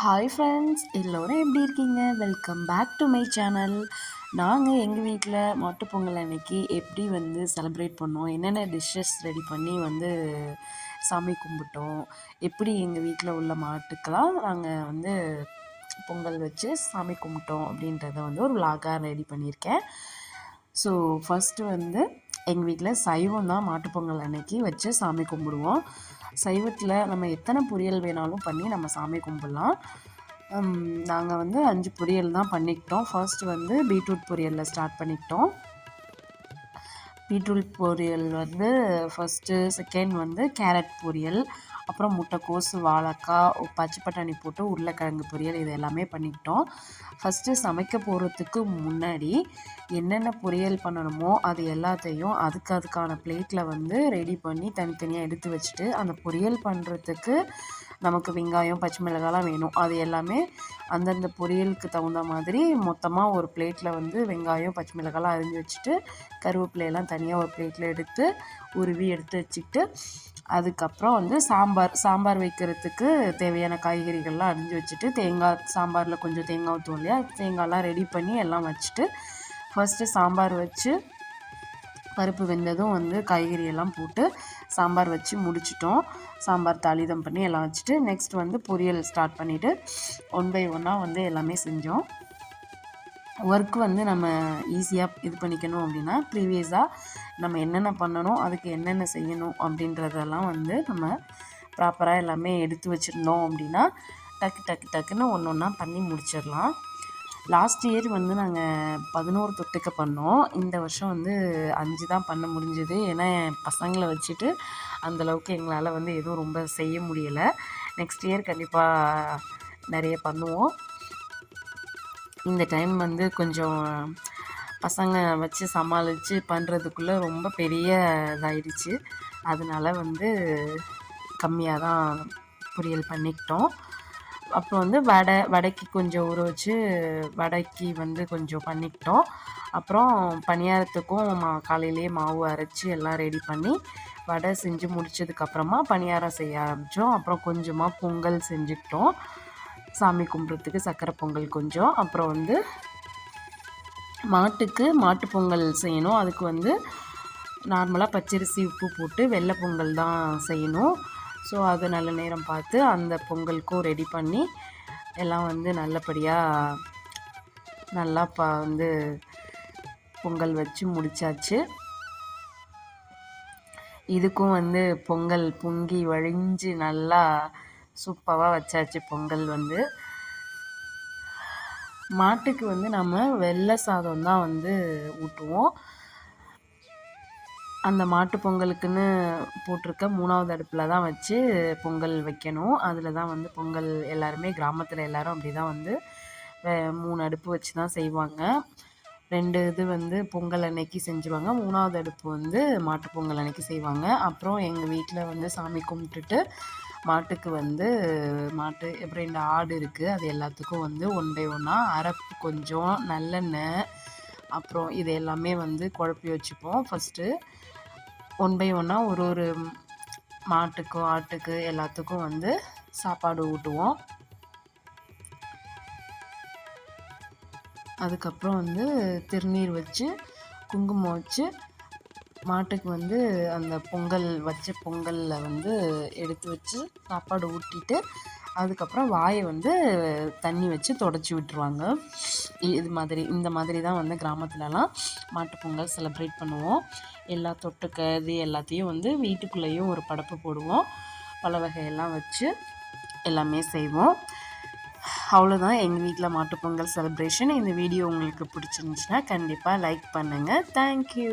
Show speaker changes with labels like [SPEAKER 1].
[SPEAKER 1] Hi friends எல்லோரும் எப்படி இருக்கீங்க? Welcome back to my channel நாங்கள் எங்கள் வீட்டில் மாட்டுப்பொங்கல் அன்னைக்கு எப்படி வந்து செலிப்ரேட் பண்ணோம்? என்னென்ன டிஷ்ஷஸ் ரெடி பண்ணி வந்து சாமி கும்பிட்டோம்? எப்படி எங்கள் வீட்டில் உள்ள மாட்டுக்கெல்லாம் நாங்கள் வந்து பொங்கல் வச்சு சாமி கும்பிட்டோம் அப்படின்றத வந்து ஒரு விலாகாக ரெடி பண்ணியிருக்கேன். ஸோ ஃபஸ்ட்டு வந்து எங்கள் வீட்டில் சைவம் தான் மாட்டுப்பொங்கல் அன்னைக்கு வச்சு சாமி கும்பிடுவோம். சைவத்தில் நம்ம எத்தனை பொரியல் வேணாலும் பண்ணி நம்ம சாமி கும்பிட்லாம். நாங்கள் வந்து அஞ்சு பொரியல் தான் பண்ணிக்கிட்டோம். ஃபர்ஸ்ட் வந்து பீட்ரூட் பொரியலில் ஸ்டார்ட் பண்ணிக்கிட்டோம். பீட்ரூட் பொரியல் வந்து ஃபஸ்ட்டு செகண்ட் வந்து கேரட் பொரியல் அப்புறம் முட்டைக்கோஸ் வாழைக்காய் பச்சை பட்டாணி போட்டு உருளைக்கிழங்கு பொரியல் இது எல்லாமே பண்ணிக்கிட்டோம். ஃபஸ்ட்டு சமைக்க போகிறதுக்கு முன்னாடி என்னென்ன பொரியல் பண்ணணுமோ அது எல்லாத்தையும் அதுக்கு அதுக்கான பிளேட்டில் வந்து ரெடி பண்ணி தனித்தனியாக எடுத்து வச்சுட்டு அந்த பொரியல் பண்ணுறதுக்கு நமக்கு வெங்காயம் பச்சை மிளகாலாம் வேணும். அது எல்லாமே அந்தந்த பொரியலுக்கு தகுந்த மாதிரி மொத்தமாக ஒரு பிளேட்டில் வந்து வெங்காயம் பச்சை மிளகாலாம் அரிஞ்சு வச்சுட்டு கருவேப்பிலையெல்லாம் தனியாக ஒரு பிளேட்டில் எடுத்து உருவி எடுத்து வச்சுக்கிட்டு அதுக்கப்புறம் வந்து சாம்பார் சாம்பார் வைக்கிறதுக்கு தேவையான காய்கறிகள்லாம் அரிஞ்சு வச்சுட்டு தேங்காய் சாம்பாரில் கொஞ்சம் தேங்காய் ஊற்றுவோம் இல்லையா? தேங்காய்லாம் ரெடி பண்ணி எல்லாம் வச்சுட்டு ஃபஸ்ட்டு சாம்பார் வச்சு பருப்பு வெந்ததும் வந்து காய்கறி எல்லாம் போட்டு சாம்பார் வச்சு முடிச்சிட்டோம். சாம்பார் தாளிதம் பண்ணி எல்லாம் வச்சுட்டு நெக்ஸ்ட் வந்து பொரியல் ஸ்டார்ட் பண்ணிவிட்டு ஒன் பை ஒன்னாக வந்து எல்லாமே செஞ்சோம். ஒர்க் வந்து நம்ம ஈஸியாக இது பண்ணிக்கணும் அப்படின்னா ப்ரீவியஸாக நம்ம என்னென்ன பண்ணணும் அதுக்கு என்னென்ன செய்யணும் அப்படின்றதெல்லாம் வந்து நம்ம ப்ராப்பராக எல்லாமே எடுத்து வச்சுருந்தோம் அப்படின்னா டக்கு டக்கு டக்குன்னு ஒன்று ஒன்றா பண்ணி முடிச்சிடலாம். லாஸ்ட் இயர் வந்து நாங்கள் பதினோரு தொட்டுக்க பண்ணோம். இந்த வருஷம் வந்து அஞ்சு தான் பண்ண முடிஞ்சது. ஏன்னா என் பசங்களை வச்சுட்டு அந்தளவுக்கு எங்களால் வந்து எதுவும் ரொம்ப செய்ய முடியலை. நெக்ஸ்ட் இயர் கண்டிப்பாக நிறைய பண்ணுவோம். இந்த டைம் வந்து கொஞ்சம் பசங்க வச்சு சமாளித்து பண்ணுறதுக்குள்ளே ரொம்ப பெரிய இதாயிடுச்சு. அதனால வந்து கம்மியாக தான் பொரியல் பண்ணிக்கிட்டோம். அப்புறம் வந்து வடை வடைக்கு கொஞ்சம் ஊற வச்சு வடைக்கு வந்து கொஞ்சம் பண்ணிக்கிட்டோம். அப்புறம் பணியாரத்துக்கும் மா காலையிலேயே மாவு அரைச்சி எல்லாம் ரெடி பண்ணி வடை செஞ்சு முடிச்சதுக்கப்புறமா பணியாரம் செய்ய ஆரம்பித்தோம் அப்புறம் கொஞ்சமாக பொங்கல் செஞ்சுக்கிட்டோம். சாமி கும்பிட்றதுக்கு சக்கரை பொங்கல் கொஞ்சம். அப்புறம் வந்து மாட்டுக்கு மாட்டு பொங்கல் செய்யணும். அதுக்கு வந்து நார்மலாக பச்சரிசி உப்பு போட்டு வெள்ளை பொங்கல் தான் செய்யணும். ஸோ அது நல்ல நேரம் பார்த்து அந்த பொங்கலுக்கும் ரெடி பண்ணி எல்லாம் வந்து நல்லபடியாக நல்லா பா வந்து பொங்கல் வச்சு முடித்தாச்சு இதுக்கும் வந்து பொங்கல் பொங்கி வழிஞ்சு நல்லா சூப்பராக வச்சாச்சு பொங்கல் வந்து. மாட்டுக்கு வந்து நம்ம வெள்ளை சாதம் தான் வந்து ஊட்டுவோம். அந்த மாட்டு பொங்கலுக்குன்னு போட்டிருக்க மூணாவது அடுப்பில் தான் வச்சு பொங்கல் வைக்கணும். அதில் தான் வந்து பொங்கல் எல்லாருமே கிராமத்தில் எல்லாரும் அப்படி தான் வந்து மூணு அடுப்பு வச்சு தான் செய்வாங்க. ரெண்டு இது வந்து பொங்கல் அன்னைக்கு செஞ்சுருவாங்க. மூணாவது அடுப்பு வந்து மாட்டு பொங்கல் அன்னைக்கு செய்வாங்க. அப்புறம் எங்கள் வீட்டில் வந்து சாமி கும்பிட்டுட்டு மாட்டுக்கு வந்து மாட்டு அப்புறம் ரெண்டு ஆடு இருக்குது அது எல்லாத்துக்கும் வந்து ஒன் பை ஒன்னாக அரப்பு கொஞ்சம் நல்லெண்ணெய் அப்புறம் இது எல்லாமே வந்து குழப்பி வச்சுப்போம். ஃபஸ்ட்டு ஒன் பை ஒன்னாக ஒரு ஒரு மாட்டுக்கும் ஆட்டுக்கு எல்லாத்துக்கும் வந்து சாப்பாடு ஊட்டுவோம். அதுக்கப்புறம் வந்து திருநீர் வச்சு குங்குமம் வச்சு மாட்டுக்கு வந்து அந்த பொங்கல் வச்ச பொங்கலில் வந்து எடுத்து வச்சு சாப்பாடு ஊட்டிட்டு அதுக்கப்புறம் வாயை வந்து தண்ணி வச்சு தொடச்சி விட்டுருவாங்க. இது மாதிரி இந்த மாதிரி தான் வந்து கிராமத்துலலாம் மாட்டுப்பொங்கல் செலிப்ரேட் பண்ணுவோம். எல்லா தொட்டுக்க இது எல்லாத்தையும் வந்து வீட்டுக்குள்ளேயும் ஒரு படப்பு போடுவோம். பல வகையெல்லாம் வச்சு எல்லாமே செய்வோம். அவ்வளோதான். எங்கள் வீட்டில் மாட்டுப்பொங்கல் செலிப்ரேஷன் இந்த வீடியோ உங்களுக்கு பிடிச்சிருந்துச்சின்னா கண்டிப்பாக லைக் பண்ணுங்கள் தேங்க்யூ